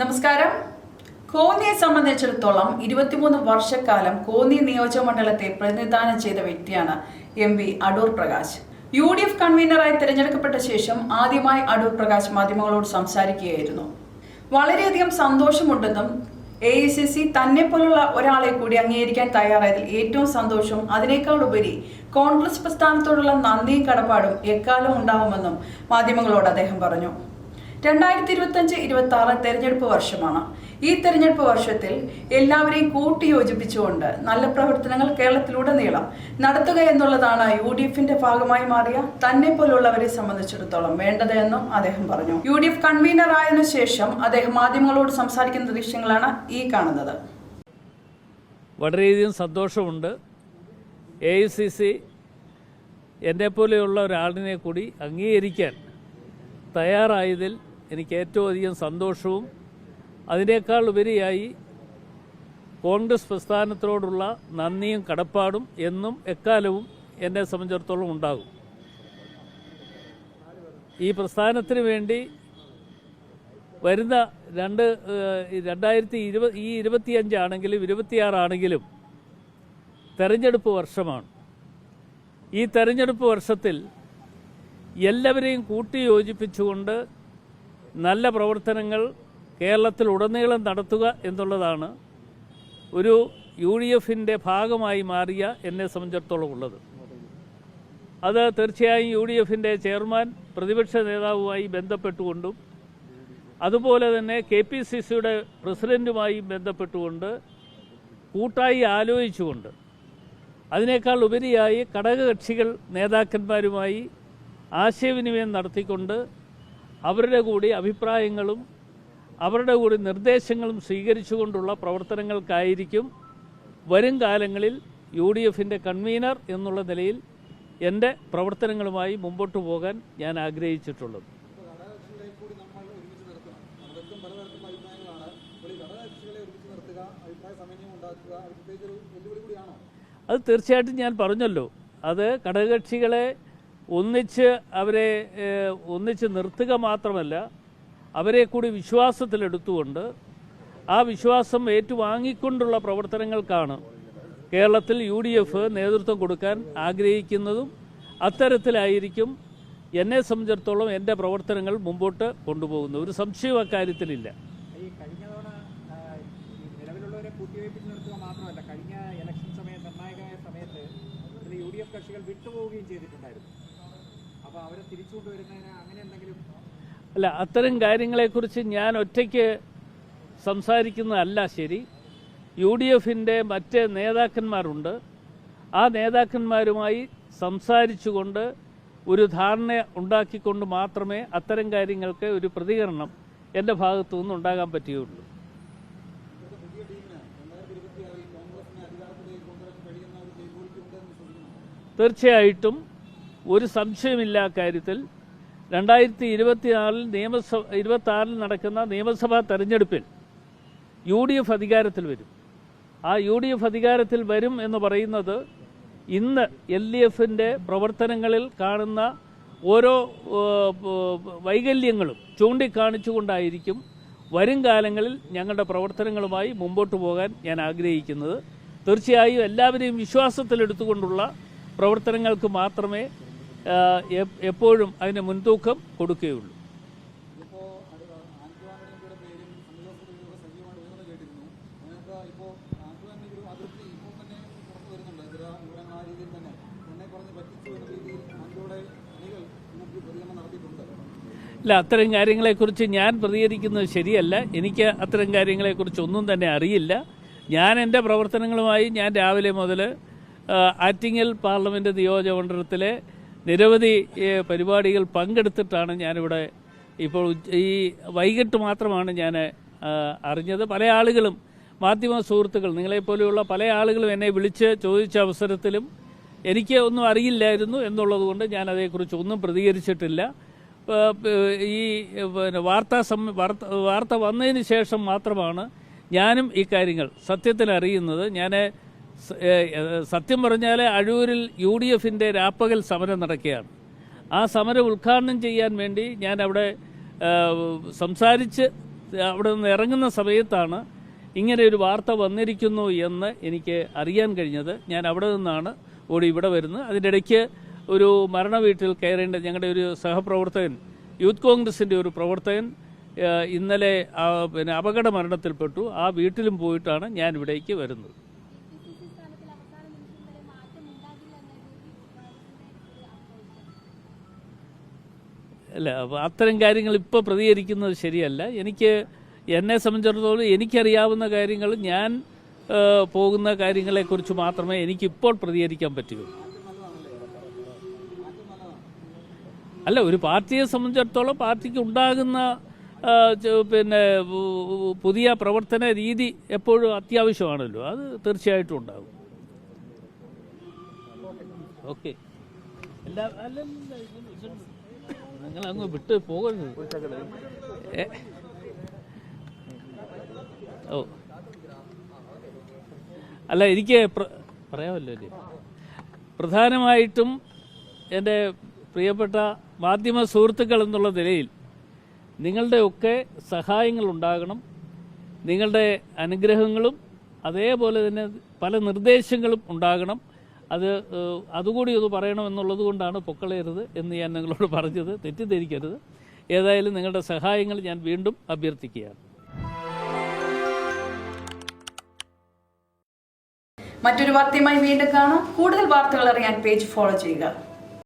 നമസ്കാരം. കോന്നിയെ സംബന്ധിച്ചിടത്തോളം ഇരുപത്തിമൂന്ന് വർഷക്കാലം കോന്നി നിയോജകമണ്ഡലത്തെ പ്രതിനിധാനം ചെയ്ത വ്യക്തിയാണ് M P Adoor Prakash. U D F കൺവീനറായി തിരഞ്ഞെടുക്കപ്പെട്ട ശേഷം ആദ്യമായി അടൂർ പ്രകാശ് മാധ്യമങ്ങളോട് സംസാരിക്കുകയായിരുന്നു. വളരെയധികം സന്തോഷമുണ്ടെന്നും എ ഐ സി സി തന്നെ പോലുള്ള ഒരാളെ കൂടി അംഗീകരിക്കാൻ തയ്യാറായതിൽ ഏറ്റവും സന്തോഷവും അതിനേക്കാൾ ഉപരി കോൺഗ്രസ് പ്രസ്ഥാനത്തോടുള്ള നന്ദിയും കടപ്പാടും എക്കാലം ഉണ്ടാവുമെന്നും മാധ്യമങ്ങളോട് അദ്ദേഹം പറഞ്ഞു. രണ്ടായിരത്തി ഇരുപത്തഞ്ച് ഇരുപത്തി ആറ് തെരഞ്ഞെടുപ്പ് വർഷമാണ്. ഈ തെരഞ്ഞെടുപ്പ് വർഷത്തിൽ എല്ലാവരെയും കൂട്ടിയോജിപ്പിച്ചുകൊണ്ട് നല്ല പ്രവർത്തനങ്ങൾ കേരളത്തിലുടനീളം നടത്തുക എന്നുള്ളതാണ് യു ഡി എഫിന്റെ ഭാഗമായി മാറിയ തന്നെ പോലുള്ളവരെ സംബന്ധിച്ചിടത്തോളം വേണ്ടത് എന്നും അദ്ദേഹം പറഞ്ഞു. യു ഡി എഫ് കൺവീനർ ആയതിനു ശേഷം അദ്ദേഹം മാധ്യമങ്ങളോട് സംസാരിക്കുന്ന ദൃശ്യങ്ങളാണ് ഈ കാണുന്നത്. വളരെയധികം സന്തോഷമുണ്ട്. എ ഐ സി സി എന്നെ പോലെയുള്ള ഒരാളിനെ കൂടി അംഗീകരിക്കാൻ തയ്യാറായതിൽ എനിക്ക് ഏറ്റവും അധികം സന്തോഷവും അതിനേക്കാൾ ഉപരിയായി കോൺഗ്രസ് പ്രസ്ഥാനത്തോടുള്ള നന്ദിയും കടപ്പാടും എന്നും എക്കാലവും എന്നെ സംബന്ധിച്ചിടത്തോളം ഉണ്ടാകും. ഈ പ്രസ്ഥാനത്തിന് വേണ്ടി വരുന്ന രണ്ട് രണ്ടായിരത്തി ഇരുപത് ഈ ഇരുപത്തിയഞ്ചാണെങ്കിലും ഇരുപത്തിയാറാണെങ്കിലും തെരഞ്ഞെടുപ്പ് വർഷമാണ്. ഈ തെരഞ്ഞെടുപ്പ് വർഷത്തിൽ എല്ലാവരെയും കൂട്ടിയോജിപ്പിച്ചുകൊണ്ട് നല്ല പ്രവർത്തനങ്ങൾ കേരളത്തിൽ ഉടനീളം നടത്തുക എന്നുള്ളതാണ് ഒരു യു ഡി എഫിന്റെ ഭാഗമായി മാറിയ എന്നെ സംബന്ധിച്ചിടത്തോളം ഉള്ളത്. അത് തീർച്ചയായും യു ഡി എഫിന്റെ ചെയർമാൻ പ്രതിപക്ഷ നേതാവുമായി ബന്ധപ്പെട്ടുകൊണ്ടും അതുപോലെ തന്നെ കെ പി സി സിയുടെ പ്രസിഡന്റുമായി ബന്ധപ്പെട്ടുകൊണ്ട് കൂട്ടായി ആലോചിച്ചുകൊണ്ട് അതിനേക്കാൾ ഉപരിയായി ഘടകകക്ഷികൾ നേതാക്കന്മാരുമായി ആശയവിനിമയം നടത്തിക്കൊണ്ട് അവരുടെ കൂടി അഭിപ്രായങ്ങളും അവരുടെ കൂടി നിർദ്ദേശങ്ങളും സ്വീകരിച്ചുകൊണ്ടുള്ള പ്രവർത്തനങ്ങൾക്കായിരിക്കും വരും കാലങ്ങളിൽ യു ഡി എഫിന്റെ കൺവീനർ എന്നുള്ള നിലയിൽ എന്റെ പ്രവർത്തനങ്ങളുമായി മുമ്പോട്ട് പോകാൻ ഞാൻ ആഗ്രഹിച്ചിട്ടുള്ളത്. അത് തീർച്ചയായിട്ടും ഞാൻ പറഞ്ഞല്ലോ. അത് ഘടകകക്ഷികളെ ഒന്നിച്ച് അവരെ ഒന്നിച്ച് നിർത്തുക മാത്രമല്ല അവരെ കൂടി വിശ്വാസത്തിലെടുത്തുകൊണ്ട് ആ വിശ്വാസം ഏറ്റുവാങ്ങിക്കൊണ്ടുള്ള പ്രവർത്തനങ്ങൾക്കാണ് കേരളത്തിൽ യു ഡി എഫ് നേതൃത്വം കൊടുക്കാൻ ആഗ്രഹിക്കുന്നതും അത്തരത്തിലായിരിക്കും എന്നെ സംബന്ധിച്ചിടത്തോളം എന്റെ പ്രവർത്തനങ്ങൾ മുമ്പോട്ട് കൊണ്ടുപോകുന്നത്. ഒരു സംശയവും അക്കാര്യത്തിലില്ല. കഴിഞ്ഞ ഇലക്ഷൻ സമയത്ത് യു ഡി എഫ് കക്ഷികൾ വിട്ടുപോവുകയും ചെയ്തിട്ടുണ്ടായിരുന്നു. അവരെ അങ്ങനെ എന്തെങ്കിലും അല്ല അത്തരം കാര്യങ്ങളെക്കുറിച്ച് ഞാൻ ഒറ്റയ്ക്ക് സംസാരിക്കുന്നതല്ല ശരി. യു ഡി എഫിന്റെ മറ്റ് നേതാക്കന്മാരുണ്ട്. ആ നേതാക്കന്മാരുമായി സംസാരിച്ചുകൊണ്ട് ഒരു ധാരണ ഉണ്ടാക്കിക്കൊണ്ട് മാത്രമേ അത്തരം കാര്യങ്ങൾക്ക് ഒരു പ്രതികരണം എന്റെ ഭാഗത്തു നിന്ന് ഉണ്ടാകാൻ പറ്റുകയുള്ളൂ. തീർച്ചയായിട്ടും ഒരു സംശയമില്ല കാര്യത്തിൽ രണ്ടായിരത്തി ഇരുപത്തിനാലിൽ നിയമസഭ ഇരുപത്തി ആറിൽ നടക്കുന്ന നിയമസഭാ തെരഞ്ഞെടുപ്പിൽ യു ഡി എഫ് അധികാരത്തിൽ വരും. ആ യു ഡി എഫ് അധികാരത്തിൽ വരും എന്ന് പറയുന്നത് ഇന്ന് എൽ ഡി എഫിന്റെ പ്രവർത്തനങ്ങളിൽ കാണുന്ന ഓരോ വൈകല്യങ്ങളും ചൂണ്ടിക്കാണിച്ചുകൊണ്ടായിരിക്കും വരും കാലങ്ങളിൽ ഞങ്ങളുടെ പ്രവർത്തനങ്ങളുമായി മുമ്പോട്ട് പോകാൻ ഞാൻ ആഗ്രഹിക്കുന്നത്. തീർച്ചയായും എല്ലാവരെയും വിശ്വാസത്തിലെടുത്തുകൊണ്ടുള്ള പ്രവർത്തനങ്ങൾക്ക് മാത്രമേ എപ്പോഴും അതിന് മുൻതൂക്കം കൊടുക്കുകയുള്ളൂ. ഇല്ല അത്തരം കാര്യങ്ങളെക്കുറിച്ച് ഞാൻ പ്രതികരിക്കുന്നത് ശരിയല്ല. എനിക്ക് അത്തരം കാര്യങ്ങളെക്കുറിച്ച് ഒന്നും തന്നെ അറിയില്ല. ഞാൻ എന്റെ പ്രവർത്തനങ്ങളുമായി ഞാൻ രാവിലെ മുതൽ ആറ്റിങ്ങൽ പാർലമെന്റ് നിയോജകമണ്ഡലത്തിലെ നിരവധി പരിപാടികൾ പങ്കെടുത്തിട്ടാണ് ഞാനിവിടെ ഇപ്പോൾ ഈ വൈകിട്ട് മാത്രമാണ് ഞാൻ അറിഞ്ഞത്. പല ആളുകളും മാധ്യമ സുഹൃത്തുക്കൾ നിങ്ങളെപ്പോലെയുള്ള പല ആളുകളും എന്നെ വിളിച്ച് ചോദിച്ച അവസരത്തിലും എനിക്ക് ഒന്നും അറിയില്ലായിരുന്നു എന്നുള്ളതുകൊണ്ട് ഞാൻ അതേക്കുറിച്ച് ഒന്നും പ്രതികരിച്ചിട്ടില്ല. ഈ പിന്നെ വാർത്താ സം വാർത്ത വാർത്ത വന്നതിന് ശേഷം മാത്രമാണ് ഞാനും ഈ കാര്യങ്ങൾ സത്യത്തിൽ അറിയുന്നത്. ഞാൻ സത്യം പറഞ്ഞാൽ അഴൂരിൽ യു ഡി എഫിന്റെ രാപ്പകൽ സമരം നടക്കുകയാണ്. ആ സമരം ഉദ്ഘാടനം ചെയ്യാൻ വേണ്ടി ഞാൻ അവിടെ സംസാരിച്ച് അവിടെ നിന്ന് ഇറങ്ങുന്ന സമയത്താണ് ഇങ്ങനെ ഒരു വാർത്ത വന്നിരിക്കുന്നു എന്ന് എനിക്ക് അറിയാൻ കഴിഞ്ഞത്. ഞാൻ അവിടെ നിന്നാണ് ഓടി ഇവിടെ വരുന്നത്. അതിന്റെ ഇടയ്ക്ക് ഒരു മരണ വീട്ടിൽ കയറേണ്ട ഞങ്ങളുടെ ഒരു സഹപ്രവർത്തകൻ യൂത്ത് കോൺഗ്രസിന്റെ ഒരു പ്രവർത്തകൻ ഇന്നലെ പിന്നെ അപകട മരണത്തിൽപ്പെട്ടു. ആ വീട്ടിലും പോയിട്ടാണ് ഞാൻ ഇവിടേക്ക് വരുന്നത്. അല്ല അപ്പോൾ അത്തരം കാര്യങ്ങൾ ഇപ്പോൾ പ്രതികരിക്കുന്നത് ശരിയല്ല. എനിക്ക് എന്നെ സംബന്ധിച്ചിടത്തോളം എനിക്കറിയാവുന്ന കാര്യങ്ങൾ ഞാൻ പോകുന്ന കാര്യങ്ങളെക്കുറിച്ച് മാത്രമേ എനിക്കിപ്പോൾ പ്രതികരിക്കാൻ പറ്റുകയുള്ളൂ. അല്ല ഒരു പാർട്ടിയെ സംബന്ധിച്ചിടത്തോളം പാർട്ടിക്ക് ഉണ്ടാകുന്ന പിന്നെ പുതിയ പ്രവർത്തന രീതി എപ്പോഴും അത്യാവശ്യമാണല്ലോ. അത് തീർച്ചയായിട്ടും ഉണ്ടാകും. ഓക്കെ. എല്ലാ അല്ലല്ല നിങ്ങൾ അങ്ങ് വിട്ട് പോകരുത് ഓ. അല്ല എനിക്ക് പറയാമല്ലോ അല്ലേ പ്രധാനമായിട്ടും എന്റെ പ്രിയപ്പെട്ട മാധ്യമ സുഹൃത്തുക്കൾ എന്നുള്ള നിലയിൽ നിങ്ങളുടെയൊക്കെ സഹായങ്ങൾ ഉണ്ടാകണം. നിങ്ങളുടെ അനുഗ്രഹങ്ങളും അതേപോലെ തന്നെ പല നിർദ്ദേശങ്ങളും ഉണ്ടാകണം. അത് അതുകൂടി ഒന്ന് പറയണമെന്നുള്ളത് കൊണ്ടാണ് പൊക്കളയരുത് എന്ന് ഞാൻ നിങ്ങളോട് പറഞ്ഞത്. തെറ്റിദ്ധരിക്കരുത്. ഏതായാലും നിങ്ങളുടെ സഹായങ്ങൾ ഞാൻ വീണ്ടും അഭ്യർത്ഥിക്കുകയാണ്. മറ്റൊരു വാർത്തയുമായി വീണ്ടും കാണാം. കൂടുതൽ വാർത്തകൾ അറിയാൻ പേജ് ഫോളോ ചെയ്യുക.